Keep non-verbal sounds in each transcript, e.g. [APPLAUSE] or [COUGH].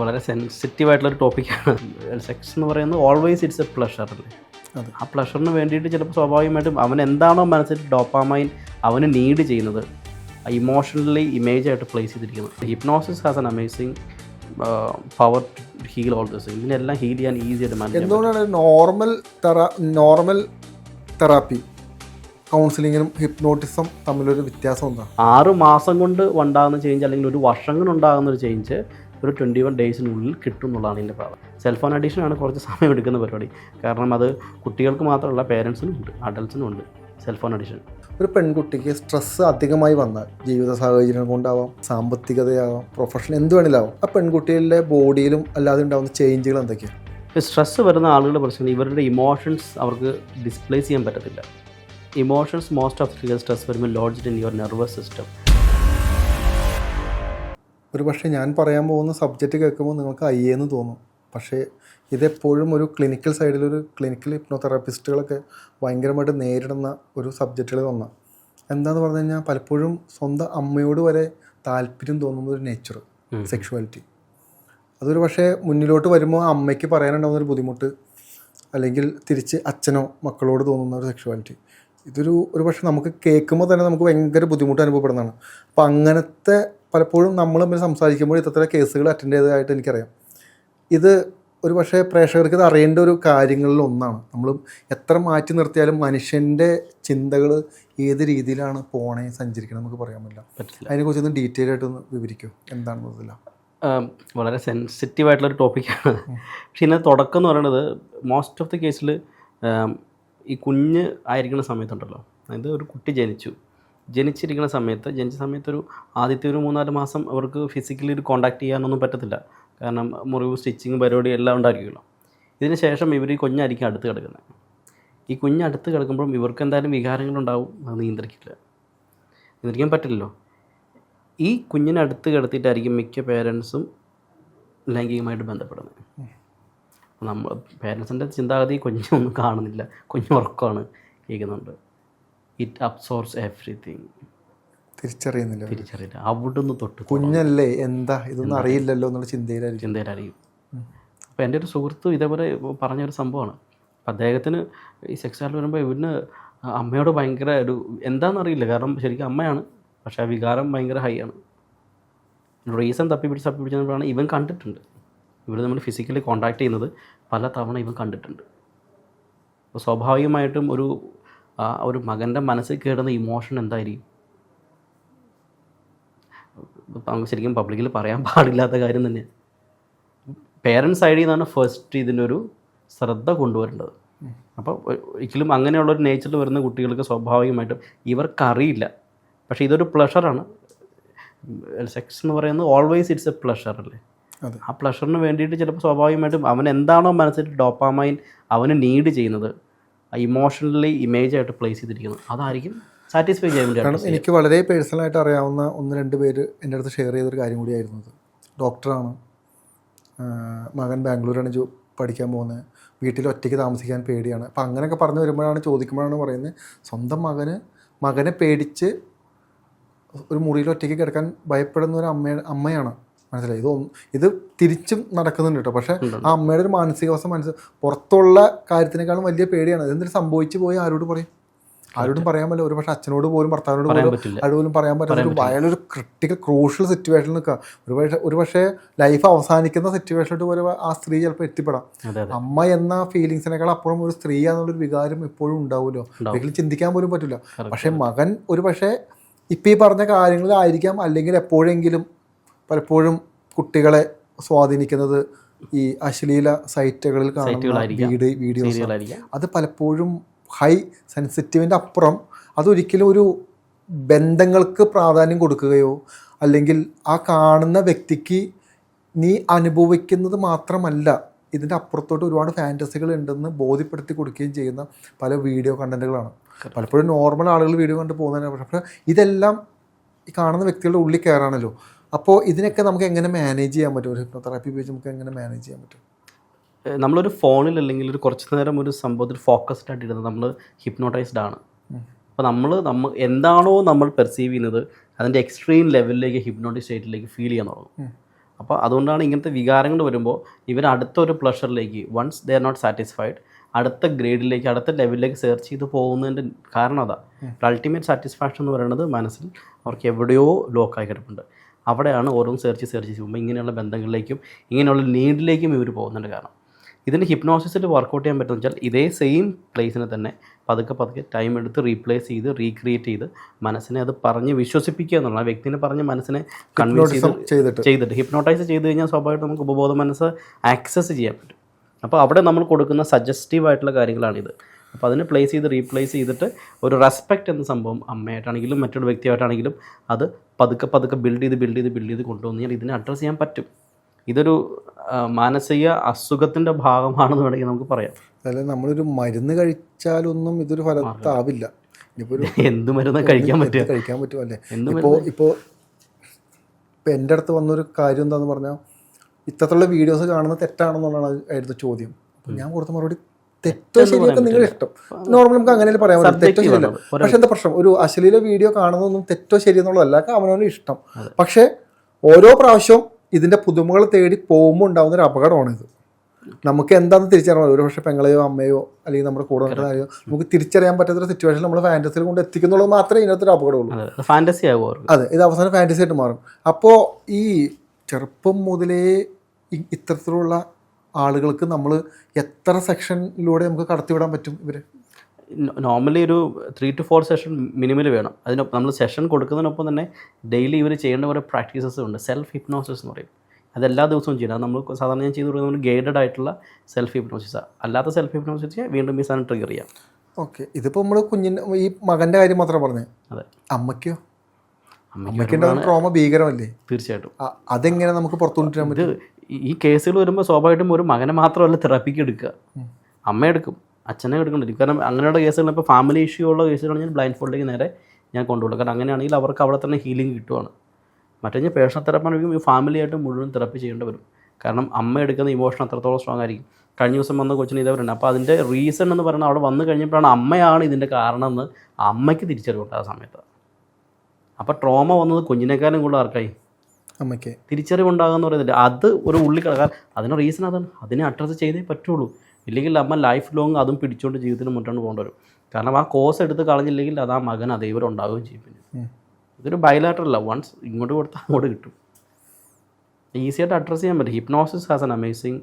വളരെ സെൻസിറ്റീവ് ആയിട്ടുള്ള ഒരു ടോപ്പിക്കാണ് സെക്സ് എന്ന് പറയുന്നത് ഓൾവേസ് ഇറ്റ്സ് എ പ്ലഷർ അല്ലേ. ആ പ്ലഷറിന് വേണ്ടിയിട്ട് ചിലപ്പോൾ സ്വാഭാവികമായിട്ടും അവൻ എന്താണോ മനസ്സിൽ ഡോപ്പാമൈൻ അവന് നീഡ് ചെയ്യുന്നത് ഇമോഷണലി ഇമേജ് ആയിട്ട് പ്ലേസ് ചെയ്തിരിക്കുന്നത്. Hypnosis has an amazing power to heal all this ഇതിനെല്ലാം ഹീൽ ചെയ്യാൻ ഈസി ആയിട്ട് മാനേജ് എന്തുകൊണ്ടാണ് നോർമൽ തെറാ നോർമൽ തെറാപ്പി കൗൺസിലിങ്ങിനും ഹിപ്നോട്ടിസം തമ്മിലൊരു വ്യത്യാസം എന്താണ് ആറ് മാസം കൊണ്ട് ഉണ്ടാകുന്ന ചേഞ്ച് അല്ലെങ്കിൽ ഒരു വർഷം കൊണ്ട് ഉണ്ടാകുന്ന ഒരു ചേഞ്ച് ഒരു ട്വന്റി വൺ ഡേയ്സിനുള്ളിൽ കിട്ടും എന്നുള്ളതാണ് ഇതിന്റെ ഭാഗം സെൽഫോൺ അഡീഷനാണ് ആണ് കുറച്ച് സമയം എടുക്കുന്ന പരിപാടി. കാരണം അത് കുട്ടികൾക്ക് മാത്രമല്ല പേരൻസിനും ഉണ്ട് അഡൽസിനും ഉണ്ട് സെൽഫോൺ അഡീഷൻ ഒരു പെൺകുട്ടിക്ക് സ്ട്രെസ്സ് അധികമായി വന്നാൽ ജീവിത സാഹചര്യം കൊണ്ടാവാം സാമ്പത്തികതയാവാം പ്രൊഫഷണൽ എന്ത് വേണമെങ്കിലും ആ പെൺകുട്ടികളുടെ ബോഡിയിലും അല്ലാതെ ഉണ്ടാകുന്ന ചേഞ്ചുകൾ എന്തൊക്കെയാണ് സ്ട്രെസ്സ് വരുന്ന ആളുകളുടെ പ്രശ്നം ഇവരുടെ ഇമോഷൻസ് അവർക്ക് ഡിസ്പ്ലേസ് ചെയ്യാൻ പറ്റത്തില്ല. Emotions most of the stress വരുമ്പോൾ lodged in your nervous system ഒരു പക്ഷേ ഞാൻ പറയാൻ പോകുന്ന സബ്ജക്റ്റ് കേൾക്കുമ്പോൾ നിങ്ങൾക്ക് ഐ അയ്യേന്ന് തോന്നും. പക്ഷേ ഇതെപ്പോഴും ഒരു ക്ലിനിക്കൽ സൈഡിൽ ഒരു ക്ലിനിക്കൽ ഹിപ്നോതെറാപ്പിസ്റ്റുകളൊക്കെ ഭയങ്കരമായിട്ട് നേരിടുന്ന ഒരു സബ്ജക്റ്റുകളിൽ ഒന്നാണ് എന്താന്ന് പറഞ്ഞു കഴിഞ്ഞാൽ പലപ്പോഴും സ്വന്തം അമ്മയോട് വരെ താല്പര്യം തോന്നുന്ന ഒരു നേച്ചർ. സെക്ഷുവാലിറ്റി അതൊരു പക്ഷേ മുന്നിലോട്ട് വരുമ്പോൾ അമ്മയ്ക്ക് പറയാനുണ്ടാവുന്ന ഒരു ബുദ്ധിമുട്ട് അല്ലെങ്കിൽ തിരിച്ച് അച്ഛനോ മക്കളോട് തോന്നുന്ന ഒരു സെക്ഷുവാലിറ്റി ഇതൊരു ഒരു പക്ഷേ നമുക്ക് കേൾക്കുമ്പോൾ തന്നെ നമുക്ക് ഭയങ്കര ബുദ്ധിമുട്ട് അനുഭവപ്പെടുന്നതാണ്. അപ്പോൾ അങ്ങനത്തെ പലപ്പോഴും നമ്മൾ തമ്മിൽ സംസാരിക്കുമ്പോൾ ഇത്തരം കേസുകൾ അറ്റൻഡ് ചെയ്തതായിട്ട് എനിക്കറിയാം. ഇത് ഒരു പക്ഷേ പ്രേക്ഷകർക്ക് ഇത് അറിയേണ്ട ഒരു കാര്യങ്ങളിൽ ഒന്നാണ്. നമ്മൾ എത്ര മാറ്റി നിർത്തിയാലും മനുഷ്യന്റെ ചിന്തകൾ ഏത് രീതിയിലാണ് പോണേ സഞ്ചരിക്കണം നമുക്ക് പറയാൻ പറ്റില്ല. പറ്റില്ല. അതിനെക്കുറിച്ച് ഒന്ന് ഡീറ്റെയിൽ ആയിട്ട് ഒന്ന് വിവരിക്കൂ. എന്താണെന്ന് ഇതില്ല വളരെ സെൻസിറ്റീവ് ആയിട്ടുള്ള ഒരു ടോപ്പിക്കാണ് പക്ഷെ ഇതിന്റെ തുടക്കം എന്ന് പറയുന്നത് മോസ്റ്റ് ഓഫ് ദി കേസിൽ ഈ കുഞ്ഞ് ആയിരിക്കുന്ന സമയത്തുണ്ടല്ലോ. അതായത് ഒരു കുട്ടി ജനിച്ചു. ജനിച്ചിരിക്കുന്ന സമയത്ത് ജനിച്ച സമയത്തൊരു ആദ്യത്തെ ഒരു മൂന്നാൽ മാസം അവർക്ക് ഫിസിക്കലി ഒരു കോണ്ടാക്ട് ചെയ്യാനൊന്നും പറ്റത്തില്ല. കാരണം മുറിവ് സ്റ്റിച്ചിങ് പരിപാടി എല്ലാം ഉണ്ടായിരിക്കുമല്ലോ. ഇതിന് ശേഷം ഇവർ ഈ കുഞ്ഞായിരിക്കും അടുത്ത് കിടക്കുന്നത്. ഈ കുഞ്ഞ് അടുത്ത് കിടക്കുമ്പോഴും ഇവർക്ക് എന്തായാലും വികാരങ്ങളുണ്ടാവും. അത് നിയന്ത്രിക്കില്ല. നിയന്ത്രിക്കാൻ പറ്റില്ലല്ലോ. ഈ കുഞ്ഞിനടുത്ത് കിടത്തിയിട്ടായിരിക്കും മിക്ക പേരൻസും ലൈംഗികമായിട്ട് ബന്ധപ്പെടുന്നത്. നമ്മൾ പേരൻസിന്റെ ചിന്താഗതി കുഞ്ഞൊന്നും കാണുന്നില്ല. കുഞ്ഞ് ഉറക്കമാണ് കേൾക്കുന്നുണ്ട്. ഇറ്റ് അബ്സോർബ്സ് എവറിഥിങ് തിരിച്ചറിയുന്നില്ല. തിരിച്ചറിയില്ല. അവിടുന്ന് തൊട്ട് കുഞ്ഞല്ലേ എന്താ? ഇതൊന്നും അറിയില്ലല്ലോ എന്നുള്ള ചിന്തയിലായിരിക്കും. ചിന്തയിലറിയും അപ്പോൾ എന്റെ ഒരു സുഹൃത്ത് ഇതേപോലെ പറഞ്ഞൊരു സംഭവമാണ്. അപ്പം അദ്ദേഹത്തിന് ഈ സെക്സ് വരുമ്പോൾ ഇവന് അമ്മയോട് ഭയങ്കര ഒരു എന്താണെന്നറിയില്ല കാരണം ശരിക്കും അമ്മയാണ്. പക്ഷേ ആ വികാരം ഭയങ്കര ഹൈ ആണ്. റീസൺ തപ്പി പിടിച്ച് തപ്പി പിടിച്ചപ്പോഴാണ് ഇവൻ കണ്ടിട്ടുണ്ട്. ഇവർ നമ്മൾ ഫിസിക്കലി കോണ്ടാക്ട് ചെയ്യുന്നത് പല തവണ ഇവൻ കണ്ടിട്ടുണ്ട്. അപ്പോൾ സ്വാഭാവികമായിട്ടും ഒരു ആ ഒരു മകന്റെ മനസ്സിൽ കയറുന്ന ഇമോഷൻ എന്തായിരിക്കും? നമുക്ക് ശരിക്കും പബ്ലിക്കിൽ പറയാൻ പാടില്ലാത്ത കാര്യം തന്നെയാണ് പേരൻസ് സൈഡിൽ നിന്നാണ് ഫസ്റ്റ് ഇതിനൊരു ശ്രദ്ധ കൊണ്ടുവരേണ്ടത്. അപ്പോൾ ഒരിക്കലും അങ്ങനെയുള്ളൊരു നേച്ചറിൽ വരുന്ന കുട്ടികൾക്ക് സ്വാഭാവികമായിട്ടും ഇവർക്കറിയില്ല. പക്ഷേ ഇതൊരു പ്ലഷറാണ് സെക്സ് എന്ന് പറയുന്നത് ഓൾവേസ് ഇറ്റ്സ് എ പ്ലഷർ അല്ലേ? ആ പ്ലഷറിന് വേണ്ടിയിട്ട് ചിലപ്പോൾ സ്വാഭാവികമായിട്ടും അവൻ എന്താണോ മനസ്സിൽ ഡോപ്പാമൈൻ അവന് നീഡ് ചെയ്യുന്നത് ഇമോഷണലി ഇമേജ് ആയിട്ട് പ്ലേസ് ചെയ്തിരിക്കുന്നത്. അതായിരിക്കും സാറ്റിസ്ഫൈ ചെയ്യാൻ വേണ്ടി എനിക്ക് വളരെ പേഴ്സണലായിട്ട് അറിയാവുന്ന ഒന്ന് രണ്ട് പേര് എന്റെ അടുത്ത് ഷെയർ ചെയ്തൊരു കാര്യം കൂടിയായിരുന്നു അത്. ഡോക്ടറാണ് മകൻ ബാംഗ്ലൂരാണ് ജോ പഠിക്കാൻ പോകുന്നത് വീട്ടിൽ ഒറ്റയ്ക്ക് താമസിക്കാൻ പേടിയാണ്. അപ്പം അങ്ങനെയൊക്കെ പറഞ്ഞു വരുമ്പോഴാണ് ചോദിക്കുമ്പോഴാണ് പറയുന്നത് സ്വന്തം മകന് മകനെ പേടിച്ച് ഒരു മുറിയിൽ ഒറ്റയ്ക്ക് കിടക്കാൻ ഭയപ്പെടുന്ന ഒരു അമ്മ അമ്മയാണ്. മനസ്സിലായി? ഇത് ഒന്ന് ഇത് തിരിച്ചും നടക്കുന്നുണ്ട് കേട്ടോ പക്ഷേ ആ അമ്മയുടെ ഒരു മാനസികാവസ്ഥ മനസ്സ് പുറത്തുള്ള കാര്യത്തിനേക്കാളും വലിയ പേടിയാണ്. ഇതെന്തിനും സംഭവിച്ചു പോയി ആരോട് പറയും? ആരോടും പറയാൻ പറ്റില്ല. ഒരു പക്ഷേ അച്ഛനോട് പോലും ഭർത്താവിനോട് പോലും ആരോടും പറയാൻ പറ്റില്ല. ഒരു ക്രിട്ടിക്കൽ ക്രൂഷ്യൽ സിറ്റുവേഷനിൽ നിൽക്കുക. ഒരു പക്ഷേ ഒരു പക്ഷേ ലൈഫ് അവസാനിക്കുന്ന സിറ്റുവേഷനിലോട്ട് പോലെ ആ സ്ത്രീ ചിലപ്പോൾ എത്തിപ്പെടാം. അമ്മ എന്ന ഫീലിങ്സിനേക്കാൾ അപ്പുറം ഒരു സ്ത്രീ എന്നുള്ളൊരു വികാരം എപ്പോഴും ഉണ്ടാവുമല്ലോ. ഉണ്ടാവും. ഒരിക്കലും ചിന്തിക്കാൻ പോലും പറ്റില്ല. പക്ഷെ പക്ഷേ മകൻ ഒരു പക്ഷേ ഇപ്പം ഈ പറഞ്ഞ കാര്യങ്ങളിലായിരിക്കാം അല്ലെങ്കിൽ എപ്പോഴെങ്കിലും പലപ്പോഴും കുട്ടികളെ സ്വാധീനിക്കുന്നത് ഈ അശ്ലീല സൈറ്റുകളിൽ കാണുന്ന വീഡിയോ വീഡിയോസ്. അത് പലപ്പോഴും ഹൈ സെൻസിറ്റീവിന്റെ അപ്പുറം അതൊരിക്കലും ഒരു ബന്ധങ്ങൾക്ക് പ്രാധാന്യം കൊടുക്കുകയോ അല്ലെങ്കിൽ ആ കാണുന്ന വ്യക്തിക്ക് നീ അനുഭവിക്കുന്നത് മാത്രമല്ല ഇതിന്റെ അപ്പുറത്തോട്ട് ഒരുപാട് ഫാന്റസികൾ ഉണ്ടെന്ന് ബോധ്യപ്പെടുത്തി കൊടുക്കുകയും ചെയ്യുന്ന പല വീഡിയോ കണ്ടന്റുകളാണ്. പലപ്പോഴും നോർമൽ ആളുകൾ വീഡിയോ കണ്ട് പോകുന്നതിന് പക്ഷേ ഇതെല്ലാം ഈ കാണുന്ന വ്യക്തികളുടെ ഉള്ളിൽ കയറാണല്ലോ. അപ്പോൾ ഇതിനൊക്കെ നമുക്ക് എങ്ങനെ മാനേജ് ചെയ്യാൻ പറ്റും? ഒരു ഹിപ്നോതെറാപ്പി ഉപയോഗിച്ച് നമുക്ക് എങ്ങനെ മാനേജ് ചെയ്യാൻ പറ്റും? നമ്മളൊരു ഫോണിൽ അല്ലെങ്കിൽ ഒരു കുറച്ച് നേരം ഒരു സംഭവത്തിൽ ഫോക്കസ്ഡ് ആയിട്ട് ഇരുന്നത് നമ്മൾ ഹിപ്നോട്ടൈസ്ഡ് ആണ്. അപ്പോൾ നമ്മൾ നമ്മൾ എന്താണോ നമ്മൾ പെർസീവ് ചെയ്യുന്നത് അതിന്റെ എക്സ്ട്രീം ലെവലിലേക്ക് ഹിപ്നോട്ടിക് സ്റ്റേറ്റിലേക്ക് ഫീൽ ചെയ്യാൻ തുടങ്ങും. അപ്പോൾ അതുകൊണ്ടാണ് ഇങ്ങനത്തെ വികാരങ്ങൾ വരുമ്പോൾ ഇവർ അടുത്തൊരു പ്ലഷറിലേക്ക് once they are not satisfied അടുത്ത ഗ്രേഡിലേക്ക് അടുത്ത ലെവലിലേക്ക് സെർച്ച് ചെയ്ത് പോകുന്നതിന്റെ കാരണം അതാ. അൾട്ടിമേറ്റ് സാറ്റിസ്ഫാക്ഷൻ എന്ന് പറയുന്നത് മനസ്സിൽ അവർക്ക് എവിടെയോ ലോക്കായി കിടപ്പുണ്ട്. അവിടെയാണ് ഓരോന്ന് സെർച്ച് സെർച്ച് ചെയ്യുമ്പോൾ ഇങ്ങനെയുള്ള ബന്ധങ്ങളിലേക്കും ഇങ്ങനെയുള്ള നീഡിലേക്കും ഇവർ പോകുന്നുണ്ട് കാരണം. ഇതിന് ഹിപ്നോസിസിൽ വർക്കൗട്ട് ചെയ്യാൻ പറ്റുമെന്ന് വെച്ചാൽ ഇതേ സെയിം പ്ലേസിനെ തന്നെ പതുക്കെ പതുക്കെ ടൈം എടുത്ത് റീപ്ലേസ് ചെയ്ത് റീക്രിയേറ്റ് ചെയ്ത് മനസ്സിനെ അത് പറഞ്ഞ് വിശ്വസിപ്പിക്കുക എന്നുള്ള ആ വ്യക്തിനെ പറഞ്ഞ് മനസ്സിനെ കൺവിൻസ് ചെയ്തിട്ട്. ചെയ്തിട്ട്. ഹിപ്നോട്ടൈസ് ചെയ്ത് കഴിഞ്ഞാൽ സ്വാഭാവികമായിട്ട് നമുക്ക് ഉപബോധ മനസ്സ് ആക്സസ് ചെയ്യാൻ പറ്റും. അപ്പോൾ അവിടെ നമ്മൾ കൊടുക്കുന്ന സജസ്റ്റീവ് ആയിട്ടുള്ള കാര്യങ്ങളാണിത്. അപ്പോൾ അതിനെ പ്ലേസ് ചെയ്ത് റീപ്ലേസ് ചെയ്തിട്ട് ഒരു റെസ്പെക്റ്റ് എന്ന സംഭവം അമ്മയായിട്ടാണെങ്കിലും മറ്റൊരു വ്യക്തിയായിട്ടാണെങ്കിലും അത് പതുക്കെ പതുക്കെ ബിൽഡ് ചെയ്ത് ബിൽഡ് ചെയ്ത് ബിൽഡ് ചെയ്ത് കൊണ്ടുവന്നു കഴിഞ്ഞാൽ ഇതിനെ അഡ്രസ്സ് ചെയ്യാൻ പറ്റും. ഇതൊരു മാനസിക അസുഖത്തിന്റെ ഭാഗമാണെന്ന് വേണമെങ്കിൽ നമുക്ക് പറയാം. അതായത് നമ്മളൊരു മരുന്ന് കഴിച്ചാലൊന്നും ഇതൊരു ഫലത്താവില്ല. [LAUGHS] എന്ത് മരുന്ന് കഴിക്കാൻ പറ്റുക? കഴിക്കാൻ പറ്റും അല്ലേ? ഇപ്പോൾ ഇപ്പോൾ ഇപ്പോൾ എന്റെ അടുത്ത് വന്നൊരു കാര്യം എന്താണെന്ന് പറഞ്ഞാൽ ഇത്തരത്തിലുള്ള വീഡിയോസ് കാണുന്നത് തെറ്റാണെന്നുള്ളതാണ് ആയിരുന്നു ചോദ്യം. അപ്പം ഞാൻ കൊടുത്ത മറുപടി തെറ്റോ ശരിയൊക്കെ നിങ്ങളുടെ ഇഷ്ടം നോർമൽ നമുക്ക് അങ്ങനെ പറയാൻ പറ്റും തെറ്റോ ശരി ശരിയല്ല. പക്ഷെ എന്താ പ്രശ്നം? ഒരു അശ്ലീല വീഡിയോ കാണുന്നതൊന്നും തെറ്റോ ശരി ശരിയെന്നുള്ളതല്ല അവനവന് ഇഷ്ടം. പക്ഷെ ഓരോ പ്രാവശ്യവും ഇതിന്റെ പുതുമകൾ തേടി പോകുമ്പോൾ ഉണ്ടാകുന്ന ഒരു അപകടമാണ് ഇത്. നമുക്ക് എന്താണെന്ന് തിരിച്ചറിയാൻ ഒരു പക്ഷേ പെങ്ങളെയോ അമ്മയോ അല്ലെങ്കിൽ നമ്മുടെ കൂടെ ആരെയോ നമുക്ക് തിരിച്ചറിയാൻ പറ്റാത്തൊരു സിറ്റുവേഷൻ നമ്മൾ ഫാന്റസിയിൽ കൊണ്ട് എത്തിക്കുന്നുള്ളത് മാത്രമേ ഇതിനകത്തൊരു അപകടമുള്ളൂ. ഫാന്റസി ഫാന്റസി ആകും അതെ. ഇത് അവസാനം ഫാന്റസി ആയിട്ട് മാറും. അപ്പോൾ ഈ ചെറുപ്പം മുതലേ ഇത്തരത്തിലുള്ള ആളുകൾക്ക് നമ്മൾ എത്ര സെക്ഷനിലൂടെ നമുക്ക് കടത്തിവിടാൻ പറ്റും ഇവർ നോർമലി ഒരു three two four session minimum വേണം. അതിനൊപ്പം നമ്മൾ സെഷൻ കൊടുക്കുന്നതിനൊപ്പം തന്നെ ഡെയിലി ഇവർ ചെയ്യേണ്ട കുറേ പ്രാക്ടീസസ് ഉണ്ട്. സെൽഫ് ഹിപ്നോസിസ് എന്ന് പറയും. അതെല്ലാ ദിവസവും ചെയ്യണം അത് നമ്മൾ സാധാരണ ഞാൻ ചെയ്തു കൊടുക്കുന്നത് ഗൈഡഡ് ആയിട്ടുള്ള സെൽഫ് ഹിപ്നോസിസ് അല്ലാത്ത സെൽഫ് ഹിപ്നോസിസ് വീണ്ടും ഈ സാധനം ട്രിഗർ ചെയ്യാം. ഓക്കെ ഇതിപ്പോൾ നമ്മൾ കുഞ്ഞിന്റെ ഈ മകന്റെ കാര്യം മാത്രമേ പറഞ്ഞേ? അതെ. അമ്മയ്ക്കോ? അമ്മയ്ക്ക് അമ്മയ്ക്ക് ഉണ്ടാകുന്ന ട്രോമ ഭീകരമല്ലേ? തീർച്ചയായിട്ടും. അതെങ്ങനെ നമുക്ക് പുറത്തു കൊണ്ടുവരാൻ പറ്റും? ഈ- കേസുകൾ വരുമ്പോൾ സ്വാഭാവികമായിട്ടും ഒരു മകനെ മാത്രമല്ല തെറാപ്പിക്ക് എടുക്കുക. അമ്മ എടുക്കും അച്ഛനെ എടുക്കേണ്ടിരിക്കും കാരണം അങ്ങനെയുള്ള കേസുകൾ ഇപ്പോൾ ഫാമിലി ഇഷ്യൂ ഉള്ള കേസുകളാണെങ്കിൽ ബ്ലൈൻഡ് ഫോൾഡിലേക്ക് നേരെ ഞാൻ കൊണ്ടുപോകും. കാരണം അങ്ങനെയാണെങ്കിൽ അവർക്ക് അവിടെ തന്നെ ഹീലിംഗ് കിട്ടുവാണ്. മറ്റേ ഞാൻ പേഴ്സണൽ തെറാപ്പി ആണെങ്കിൽ ഈ ഫാമിലിയായിട്ട് മുഴുവൻ തെറാപ്പി ചെയ്യേണ്ടി വരും. കാരണം അമ്മ എടുക്കുന്ന ഇമോഷൻ അത്രത്തോളം സ്ട്രോങ് ആയിരിക്കും. കഴിഞ്ഞ ദിവസം വന്ന കൊച്ചിന് ഇതേ പറയുന്നത്. അപ്പോൾ അതിന്റെ റീസൺ എന്ന് പറയുന്നത് അവിടെ വന്നു കഴിഞ്ഞപ്പോഴാണ് അമ്മയാണ് ഇതിന്റെ കാരണം എന്ന് അമ്മയ്ക്ക് തിരിച്ചറിവുണ്ട് ആ സമയത്ത്. അപ്പോൾ ട്രോമ വന്നത് കുഞ്ഞിനേക്കാളും കൂടുതൽ ആർക്കായി? അമ്മയ്ക്ക്. തിരിച്ചറിവുണ്ടാകുമെന്ന് പറയുന്നില്ല. അത് ഒരു ഉള്ളി കിടക്കാൻ അതിന് റീസൺ അതാണ്. അതിനെ അഡ്രസ്സ് ചെയ്തേ പറ്റുള്ളൂ. ഇല്ലെങ്കിൽ അമ്മ ലൈഫ് ലോങ് അതും പിടിച്ചുകൊണ്ട് ജീവിതത്തിന് മുന്നോട്ട് പോകേണ്ടി വരും. കാരണം ആ കോഴ്സ് എടുത്ത് കളഞ്ഞില്ലെങ്കിൽ അത് ആ മകൻ അതേപോലെ ഉണ്ടാവുകയും ചെയ്യും പിന്നെ. ഇതൊരു ബയലാറ്ററല്ല വൺസ് ഇങ്ങോട്ട് കൊടുത്താൽ അങ്ങോട്ട് കിട്ടും. ഈസിയായിട്ട് അഡ്രസ്സ് ചെയ്യാൻ പറ്റും. Hypnosis has an amazing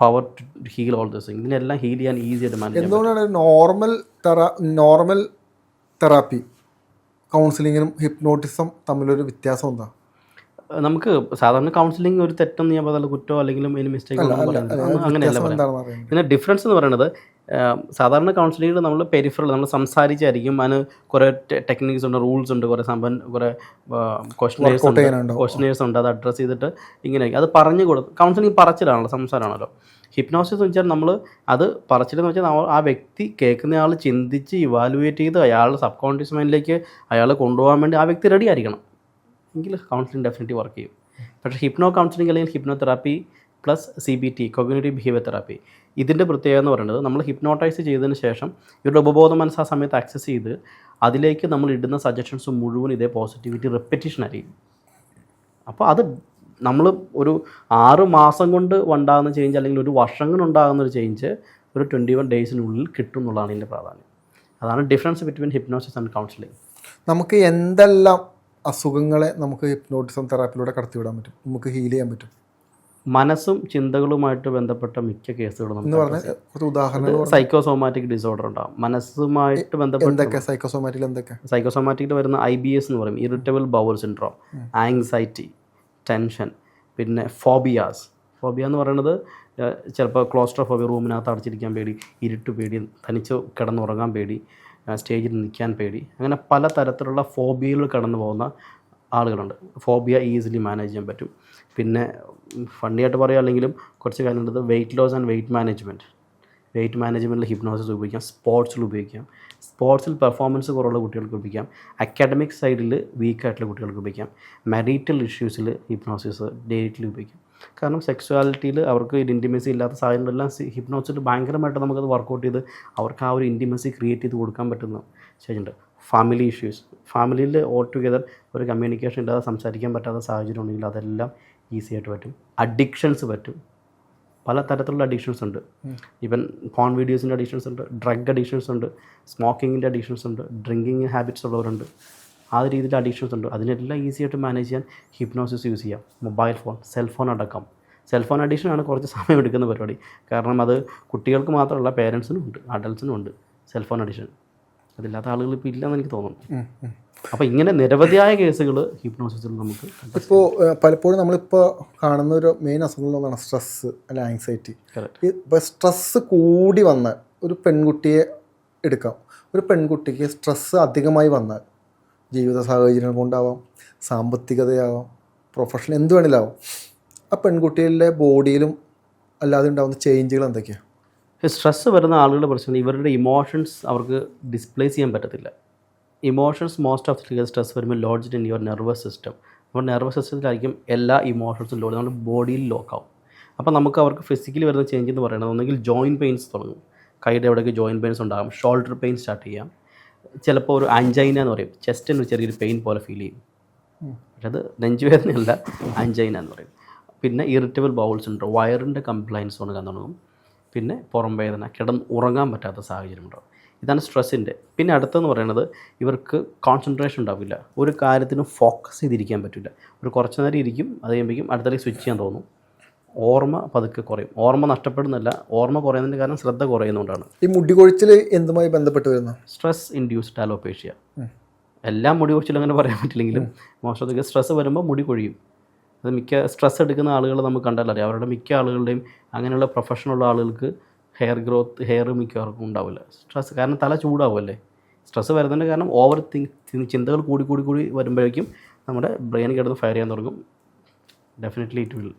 power to heal all this ഇതിനെല്ലാം ഹീൽ ചെയ്യാൻ ഈസി ആയിട്ട് മാനേജ് എന്തുകൊണ്ടാണ് നോർമൽ തെറാ നോർമൽ തെറാപ്പി കൗൺസിലിങ്ങിനും ഹിപ്നോട്ടിസം തമ്മിലൊരു വ്യത്യാസം എന്താ? നമുക്ക് സാധാരണ കൗൺസിലിംഗ് ഒരു തെറ്റെന്ന് ഞാൻ കുറ്റോ അല്ലെങ്കിൽ ഇനി മിസ്റ്റേക്ക് പറയുന്നത് അങ്ങനെയല്ല പിന്നെ ഡിഫറൻസ് എന്ന് പറയുന്നത് സാധാരണ കൗൺസിലിങ്ങിൽ നമ്മൾ പെരിഫറൽ നമ്മൾ സംസാരിച്ചായിരിക്കും അതിന് കുറേ ടെക്നിക്സ് ഉണ്ട് റൂൾസ് ഉണ്ട് കുറേ സംഭവം കുറേ ക്വസ്റ്റനേഴ്സ് ഉണ്ട്. ക്വസ്റ്റനേഴ്സ് ഉണ്ട് അത് അഡ്രസ്സ് ചെയ്തിട്ട് ഇങ്ങനെ അത് പറഞ്ഞു കൊടുക്കും കൗൺസിലിംഗ് പറച്ചിലാണല്ലോ സംസാരമാണല്ലോ. ഹിപ്നോസിസ് എന്ന് വെച്ചാൽ നമ്മൾ അത് പറച്ചിലെന്ന് വെച്ചാൽ ആ വ്യക്തി കേൾക്കുന്നയാൾ ചിന്തിച്ച് ഇവാലുവേറ്റ് ചെയ്ത് അയാളുടെ സബ് കോൺഷ്യസ് മൈൻഡിലേക്ക് അയാൾ കൊണ്ടുപോകാൻ വേണ്ടി ആ വ്യക്തി റെഡി ആയിരിക്കണം. എങ്കിൽ കൗൺസിലിംഗ് ഡെഫിനറ്റ്ലി വർക്ക് ചെയ്യും. പക്ഷേ ഹിപ്നോ കൗൺസിലിംഗ് അല്ലെങ്കിൽ hypno therapy plus C B T cognitive behaviour therapy ഇതിന്റെ പ്രത്യേകത എന്ന് പറയുന്നത് നമ്മൾ ഹിപ്നോട്ടൈസ് ചെയ്തതിന് ശേഷം ഇവരുടെ ഉപബോധ മനസ്സ് ആ സമയത്ത് ആക്സസ് ചെയ്ത് അതിലേക്ക് നമ്മൾ ഇടുന്ന സജഷൻസ് മുഴുവൻ ഇതേ പോസിറ്റിവിറ്റി റെപ്പറ്റീഷൻ ആയിരിക്കും. അപ്പോൾ അത് നമ്മൾ ഒരു ആറ് മാസം കൊണ്ട് ഉണ്ടാകുന്ന ചേഞ്ച് അല്ലെങ്കിൽ ഒരു വർഷം കൊണ്ട് ഉണ്ടാകുന്ന ഒരു ചേഞ്ച് ഒരു ട്വന്റി വൺ ഡേയ്സിനുള്ളിൽ കിട്ടും എന്നുള്ളതാണ് ഇതിന്റെ പ്രാധാന്യം. അതാണ് difference between hypnosis and counselling നമുക്ക് എന്തെല്ലാം അസുഖങ്ങളെ നമുക്ക് ഹിപ്നോട്ടിസം തെറാപ്പിയിലൂടെ കടത്തിവിടാൻ പറ്റും. നമുക്ക് ഹീൽ ചെയ്യാൻ പറ്റും. മനസ്സും ചിന്തകളുമായിട്ട് ബന്ധപ്പെട്ട മിക്ക കേസുകളും എന്ന് പറഞ്ഞാൽ ഉദാഹരണങ്ങൾ സൈക്കോസോമാറ്റിക് ഡിസോർഡർ ഉണ്ടാകും മനസ്സുമായിട്ട് ബന്ധപ്പെട്ട സൈക്കോസോമാറ്റിക് എന്തൊക്കെ? സൈക്കോസോമാറ്റിക്കിൽ വരുന്ന ഐ ബി എസ് എന്ന് പറയും. Irritable bowel syndrome anxiety tension പിന്നെ ഫോബിയാസ് ഫോബിയ എന്ന് പറയുന്നത് ചിലപ്പോൾ ക്ലോസ്ട്രോഫോബിയ റൂമിനകത്ത് അടച്ചിരിക്കാൻ പേടി ഇരുട്ട് പേടി തനിച്ച് കിടന്നുറങ്ങാൻ പേടി സ്റ്റേജിൽ നിൽക്കാൻ പേടി. അങ്ങനെ പല തരത്തിലുള്ള ഫോബിയകൾ കടന്നു പോകുന്ന ആളുകളുണ്ട്. ഫോബിയ ഈസിലി മാനേജ് ചെയ്യാൻ പറ്റും. പിന്നെ ഫണ്ണിയായിട്ട് പറയുകയാണെങ്കിലും കുറച്ച് കാര്യങ്ങളത് weight loss and weight management weight മാനേജ്മെന്റിൽ ഹിപ്നോസിസ് ഉപയോഗിക്കാം സ്പോർട്സിൽ ഉപയോഗിക്കാം. സ്പോർട്സിൽ പെർഫോമൻസ് കുറവുള്ള കുട്ടികൾക്ക് ഉപയോഗിക്കാം. അക്കാഡമിക് സൈഡിൽ വീക്കായിട്ടുള്ള കുട്ടികൾക്ക് ഉപയോഗിക്കാം. മെറിറ്റൽ ഇഷ്യൂസിൽ ഹിപ്നോസിസ് ഡേറ്റിൽ ഉപയോഗിക്കാം. കാരണം സെക്സ്വാലിറ്റിയിൽ അവർക്ക് ഒരു ഇന്റിമസി ഇല്ലാത്ത സാഹചര്യങ്ങളെല്ലാം ഹിപ്നോസിൽ ഭയങ്കരമായിട്ട് നമുക്കത് വർക്കൗട്ട് ചെയ്ത് അവർക്ക് ആ ഒരു ഇന്റിമസി ക്രിയേറ്റ് ചെയ്ത് കൊടുക്കാൻ പറ്റുന്ന ചെയ്യുന്നുണ്ട് ഫാമിലി ഇഷ്യൂസ് ഫാമിലിയിൽ ഓൾ ടുഗെദർ ഒരു കമ്മ്യൂണിക്കേഷൻ ഇല്ലാതെ സംസാരിക്കാൻ പറ്റാത്ത സാഹചര്യം ഉണ്ടെങ്കിൽ അതെല്ലാം ഈസി ആയിട്ട് പറ്റും. അഡിക്ഷൻസ് പറ്റും. പല തരത്തിലുള്ള അഡിക്ഷൻസ് ഉണ്ട്. ഈവൻ ഫോൺ വീഡിയോസിന്റെ അഡിക്ഷൻസ് ഉണ്ട് ഡ്രഗ് അഡിക്ഷൻസ് ഉണ്ട് സ്മോക്കിങ്ങിന്റെ അഡിക്ഷൻസ് ഉണ്ട് ഡ്രിങ്കിങ് ഹാബിറ്റ്സ് ഉള്ളവരുണ്ട്. ആ രീതിയിൽ അഡിക്ഷൻസ് ഉണ്ട്. അതിനെല്ലാം ഈസി ആയിട്ട് മാനേജ് ചെയ്യാൻ ഹിപ്നോസിസ് യൂസ് ചെയ്യാം. മൊബൈൽ ഫോൺ സെൽഫോൺ അടക്കം. സെൽഫോൺ അഡിക്ഷനാണ് കുറച്ച് സമയം എടുക്കുന്ന പരിപാടി. കാരണം അത് കുട്ടികൾക്ക് മാത്രമല്ല പേരൻസിനും ഉണ്ട് അഡൽസിനും ഉണ്ട് സെൽഫോൺ അഡിക്ഷൻ അതില്ലാത്ത ആളുകൾ ഇപ്പോൾ ഇല്ലെന്ന് എനിക്ക് തോന്നുന്നു. അപ്പോൾ ഇങ്ങനെ നിരവധിയായ കേസുകൾ ഹിപ്നോസിസിൽ നമുക്ക്. ഇപ്പോൾ പലപ്പോഴും നമ്മളിപ്പോൾ കാണുന്ന ഒരു മെയിൻ അസുഖങ്ങളൊന്നാണ് സ്ട്രെസ് സ്ട്രെസ്സ് അല്ല ആങ്സൈറ്റി Correct. ഇപ്പോൾ സ്ട്രെസ്സ് കൂടി വന്നാൽ ഒരു പെൺകുട്ടിയെ എടുക്കാം. ഒരു പെൺകുട്ടിക്ക് സ്ട്രെസ്സ് അധികമായി വന്നാൽ ജീവിത സാഹചര്യങ്ങൾ കൊണ്ടാവാം സാമ്പത്തികതയാവാം പ്രൊഫഷൻ എന്ത് വേണമെങ്കിലാവാം ആ പെൺകുട്ടികളുടെ ബോഡിയിലും അല്ലാതെ ഉണ്ടാകുന്ന ചേഞ്ചുകൾ എന്തൊക്കെയാണ് സ്ട്രെസ്സ് വരുന്ന ആളുകളുടെ പ്രശ്നം ഇവരുടെ ഇമോഷൻസ് അവർക്ക് ഡിസ്പ്ലേസ് ചെയ്യാൻ പറ്റത്തില്ല. Emotions most of the stress വരുമ്പോൾ lodged in your nervous system അപ്പോൾ നെർവസ് സിസ്റ്റത്തിലായിരിക്കും എല്ലാ ഇമോഷൻസും ലോഡ് നമ്മുടെ ബോഡിയിൽ ലോക്കാവും അപ്പോൾ നമുക്ക് അവർക്ക് ഫിസിക്കലി വരുന്ന ചേഞ്ച് എന്ന് പറയുന്നത് ഒന്നെങ്കിൽ ജോയിന്റ് പെയിൻസ് തുടങ്ങും. കൈയുടെ എവിടെയൊക്കെ ജോയിന്റ് പെയിൻസ് ഉണ്ടാകും ഷോൾഡർ പെയിൻ സ്റ്റാർട്ട് ചെയ്യാം. ചിലപ്പോൾ ഒരു ആൻജൈന എന്ന് പറയും. ചെസ്റ്റിന് ഒരു ചെറിയൊരു പെയിൻ പോലെ ഫീൽ ചെയ്യും. പക്ഷെ അത് നെഞ്ചുവേദനയല്ല ആൻജൈന എന്ന് പറയും. പിന്നെ ഇറിറ്റബിൾ ബൗൾസ് ഉണ്ട്. വയറിന്റെ കംപ്ലൈൻസ് കൊണ്ട് തുടങ്ങും പിന്നെ പുറം വേദന കിടന്ന് ഉറങ്ങാൻ പറ്റാത്ത സാഹചര്യം ഉണ്ടാവും. ഇതാണ് സ്ട്രെസ്സിന്റെ പിന്നെ അടുത്തെന്ന് പറയുന്നത് ഇവർക്ക് കോൺസെൻട്രേഷൻ ഉണ്ടാവില്ല. ഒരു കാര്യത്തിനും ഫോക്കസ് ചെയ്തിരിക്കാൻ പറ്റില്ല. ഒരു കുറച്ച് നേരം ഇരിക്കും അത് കഴിയുമ്പോഴേക്കും അടുത്തേക്ക് സ്വിച്ച് ചെയ്യാൻ തോന്നും. ഓർമ്മ പതുക്കെ കുറയും. ഓർമ്മ നഷ്ടപ്പെടുന്നില്ല. ഓർമ്മ കുറയുന്നതിന്റെ കാരണം ശ്രദ്ധ കുറയുന്നതുകൊണ്ടാണ്. ഈ മുടി കൊഴിച്ചിൽ എന്തുമായി ബന്ധപ്പെട്ട് വരുന്ന? സ്ട്രെസ് ഇൻഡ്യൂസ്ഡ് അലോപേഷ്യ എല്ലാം മുടി കൊഴിച്ചിൽ അങ്ങനെ പറയാൻ പറ്റില്ലെങ്കിലും മോശത്തേക്ക് സ്ട്രെസ് വരുമ്പോൾ മുടി കൊഴിയും. അത് മിക്ക സ്ട്രെസ് എടുക്കുന്ന ആളുകൾ നമുക്ക് കണ്ടാൽ അറിയാം. അവരുടെ മിക്ക ആളുകളുടെയും അങ്ങനെയുള്ള പ്രൊഫഷനുള്ള ആളുകൾക്ക് ഹെയർ ഗ്രോത്ത് ഹെയർ മിക്കവർക്കും ഉണ്ടാവില്ല. സ്ട്രെസ് കാരണം തല ചൂടാവുമല്ലേ? സ്ട്രെസ് വരുന്നതിന്റെ കാരണം ഓവർ തിങ്ക് ചിന്തകൾ കൂടി കൂടി കൂടി വരുമ്പോഴേക്കും നമ്മുടെ ബ്രെയിൻ കിടന്ന് ഫയർ ചെയ്യാൻ തുടങ്ങും. Definitely it will